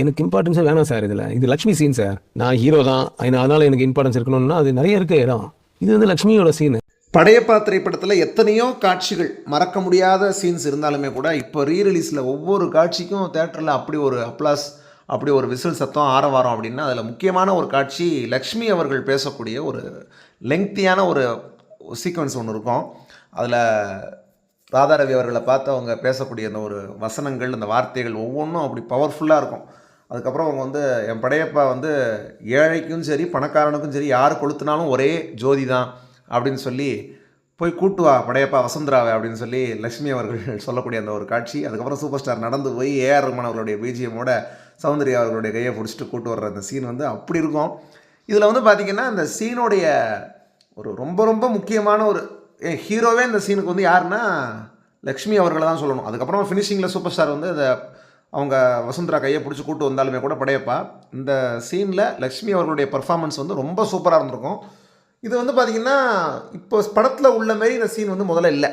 எனக்கு இம்பார்ட்டன்ஸே வேணாம் சார் இதில். இது லக்ஷ்மி சீன் சார். நான் ஹீரோ தான். அதனால அதனால் எனக்கு இம்பார்ட்டன்ஸ் இருக்கணும்னா அது நிறைய இருக்க இடம். இது வந்து லக்ஷ்மியோட சீனு படையப்பா திரைப்படத்தில் எத்தனையோ காட்சிகள் மறக்க முடியாத சீன்ஸ் இருந்தாலுமே கூட இப்போ ரீரிலீஸில் ஒவ்வொரு காட்சிக்கும் தேட்டரில் அப்படி ஒரு அப்ளாஸ் அப்படி ஒரு விசில் சத்தம் ஆரவாரம் அப்படின்னா அதில் முக்கியமான ஒரு காட்சி லக்ஷ்மி அவர்கள் பேசக்கூடிய ஒரு லெங்க்தியான ஒரு சீக்வன்ஸ் ஒன்று இருக்கும். அதில் ராதாரவி அவர்களை பார்த்து அவங்க பேசக்கூடிய அந்த ஒரு வசனங்கள் அந்த வார்த்தைகள் ஒவ்வொன்றும் அப்படி பவர்ஃபுல்லாக இருக்கும். அதுக்கப்புறம் அவங்க வந்து என் படையப்பா வந்து ஏழைக்கும் சரி பணக்காரனுக்கும் சரி யார் கொளுத்துனாலும் ஒரே ஜோதி தான் அப்படின்னு சொல்லி போய் கூட்டு வா படையப்பா வசந்தராவை அப்படின்னு சொல்லி லக்ஷ்மி அவர்கள் சொல்லக்கூடிய அந்த ஒரு காட்சி. அதுக்கப்புறம் சூப்பர் ஸ்டார் நடந்து போய் ஏஆர் ரஹ்மான் அவர்களுடைய பிஜிஎம்மோட சௌந்தர்யா அவர்களுடைய கையை பிடிச்சிட்டு கூட்டு வர்ற அந்த சீன் வந்து அப்படி இருக்கும். இதில் வந்து பார்த்திங்கன்னா அந்த சீனுடைய ஒரு ரொம்ப ரொம்ப முக்கியமான ஒரு ஹீரோவே இந்த சீனுக்கு வந்து யாருன்னா லக்ஷ்மி அவர்களை தான் சொல்லணும். அதுக்கப்புறம் ஃபினிஷிங்கில் சூப்பர் ஸ்டார் வந்து அதை அவங்க வசுந்தரா கையை பிடிச்சி கூட்டு வந்தாலுமே கூட படையப்பா. இந்த சீனில் லக்ஷ்மி அவர்களுடைய பர்ஃபார்மன்ஸ் வந்து ரொம்ப சூப்பராக இருந்திருக்கும். இது வந்து பார்த்திங்கன்னா இப்போ படத்தில் உள்ள மாரி இந்த சீன் வந்து முதல்ல இல்லை.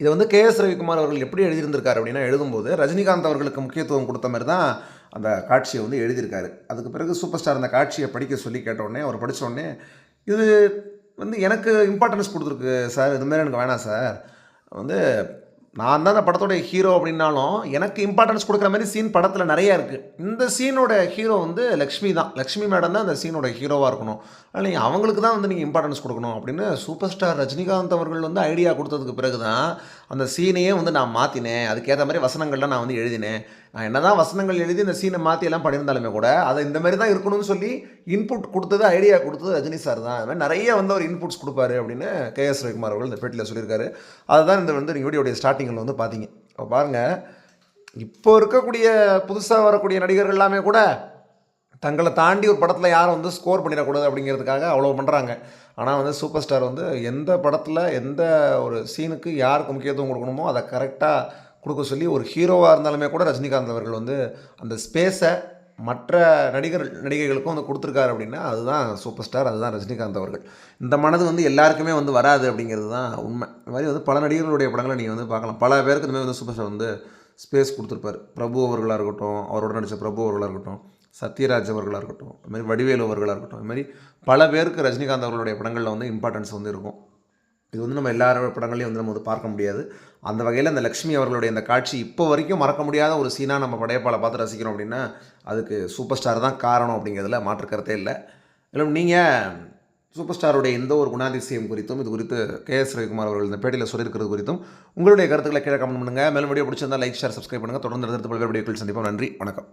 இதை வந்து கே எஸ் ரவிக்குமார் அவர்கள் எப்படி எழுதியிருந்திருக்காரு அப்படின்னா எழுதும்போது ரஜினிகாந்த் அவர்களுக்கு முக்கியத்துவம் கொடுத்த மாதிரி தான் அந்த காட்சியை வந்து எழுதியிருக்காரு. அதுக்கு பிறகு சூப்பர் ஸ்டார் அந்த காட்சியை படிக்க சொல்லி கேட்டோடனே அவர் படித்தோடனே இது வந்து எனக்கு இம்பார்ட்டன்ஸ் கொடுத்துருக்கு சார் இதுமாரி எனக்கு வேணாம் சார். வந்து நான் தான் அந்த படத்தோட ஹீரோ அப்படின்னாலும் எனக்கு இம்பார்ட்டன்ஸ் கொடுக்குற மாதிரி சீன் படத்தில் நிறைய இருக்குது இந்த சீனோட ஹீரோ வந்து லக்ஷ்மி தான். லக்ஷ்மி மேடம் தான் அந்த சீனோட ஹீரோவாக இருக்கணும். அதனால் நீங்கள் அவங்களுக்கு தான் வந்து நீங்கள் இம்பார்ட்டன்ஸ் கொடுக்கணும் அப்படின்னு சூப்பர் ஸ்டார் ரஜினிகாந்த் அவர்கள் வந்து ஐடியா கொடுத்ததுக்கு பிறகு தான் அந்த சீனையே வந்து நான் மாற்றினேன் அதுக்கேற்ற மாதிரி வசனங்கள்லாம் நான் வந்து எழுதினேன். நான் என்ன தான் வசனங்கள் எழுதி இந்த சீனை மாற்றி எல்லாம் பண்ணியிருந்தாலுமே கூட அதை இந்த மாதிரி தான் இருக்கணும்னு சொல்லி இன்புட் கொடுத்தது ஐடியா கொடுத்தது ரஜினி சார் தான். அது மாதிரி நிறைய வந்து அவர் இன்புட்ஸ் கொடுப்பாரு அப்படின்னு கே எஸ் ரவிக்குமார் அவர்கள் இந்த பேட்டியில் சொல்லியிருக்காரு. அதுதான் இந்த வந்து நீங்கள் வீடியோடைய ஸ்டார்டிங்கில் வந்து பார்த்தீங்க இப்போ பாருங்கள் இப்போ இருக்கக்கூடிய புதுசாக வரக்கூடிய நடிகர்கள் எல்லாமே கூட தங்களை தாண்டி ஒரு படத்தில் யாரும் வந்து ஸ்கோர் பண்ணிடக்கூடாது அப்படிங்கிறதுக்காக அவ்வளோ பண்ணுறாங்க ஆனால் வந்து சூப்பர் ஸ்டார் வந்து எந்த படத்தில் எந்த ஒரு சீனுக்கு யாருக்கு முக்கியத்துவம் கொடுக்கணுமோ அதை கரெக்டாக கொடுக்க சொல்லி ஒரு ஹீரோவாக இருந்தாலுமே கூட ரஜினிகாந்த் அவர்கள் வந்து அந்த ஸ்பேஸை மற்ற நடிகர் நடிகைகளுக்கும் வந்து கொடுத்துருக்காரு அப்படின்னா அதுதான் சூப்பர் ஸ்டார் அதுதான் ரஜினிகாந்த் அவர்கள். இந்த மனது வந்து எல்லாருக்குமே வந்து வராது அப்படிங்கிறது தான் உண்மை. இந்த மாதிரி வந்து பல நடிகர்களுடைய படங்களை நீங்கள் வந்து பார்க்கலாம். பல பேருக்கு இந்த வந்து சூப்பர் ஸ்டார் வந்து ஸ்பேஸ் கொடுத்துருப்பாரு. பிரபு அவர்களாக இருக்கட்டும் அவரோட நடித்த பிரபு அவர்களாக இருக்கட்டும் சத்யராஜ் அவர்களாக இருக்கட்டும் இதுமாதிரி வடிவேலு அவர்களாக இருக்கட்டும் இது மாதிரி பல பேருக்கு ரஜினிகாந்த் அவர்களுடைய படங்களில் வந்து இம்பார்ட்டன்ஸ் வந்து இருக்கும். இது வந்து நம்ம எல்லாரோட படங்களையும் வந்து நம்ம வந்து பார்க்க முடியாது. அந்த வகையில் அந்த லக்ஷ்மி அவர்களுடைய அந்த காட்சி இப்போ வரைக்கும் மறக்க முடியாத ஒரு சீனாக நம்ம படையப்பாலை பார்த்து ரசிக்கிறோம் அப்படின்னா அதுக்கு சூப்பர் ஸ்டார் தான் காரணம் அப்படிங்கிறதுல மாற்று கருத்தே இல்லை. மேலும் நீங்கள் சூப்பர் ஸ்டாருடைய எந்த ஒரு குணாதிசயம் குறித்தும் இது குறித்து கே எஸ் ரவிக்குமார் அவர்கள் இந்த பேட்டியில் சொல்லியிருக்கிறது குறித்தும் உங்களுடைய கருத்துக்களை கீழே கமெண்ட் பண்ணுங்கள் மேலும் வீடியோ பிடிச்சிருந்தால் லைக் ஷேர் சப்ஸ்கிரைப் பண்ணுங்கள் தொடர்ந்து அடுத்த பல்வேறு வீடியோக்கள் சந்திப்போம். நன்றி. வணக்கம்.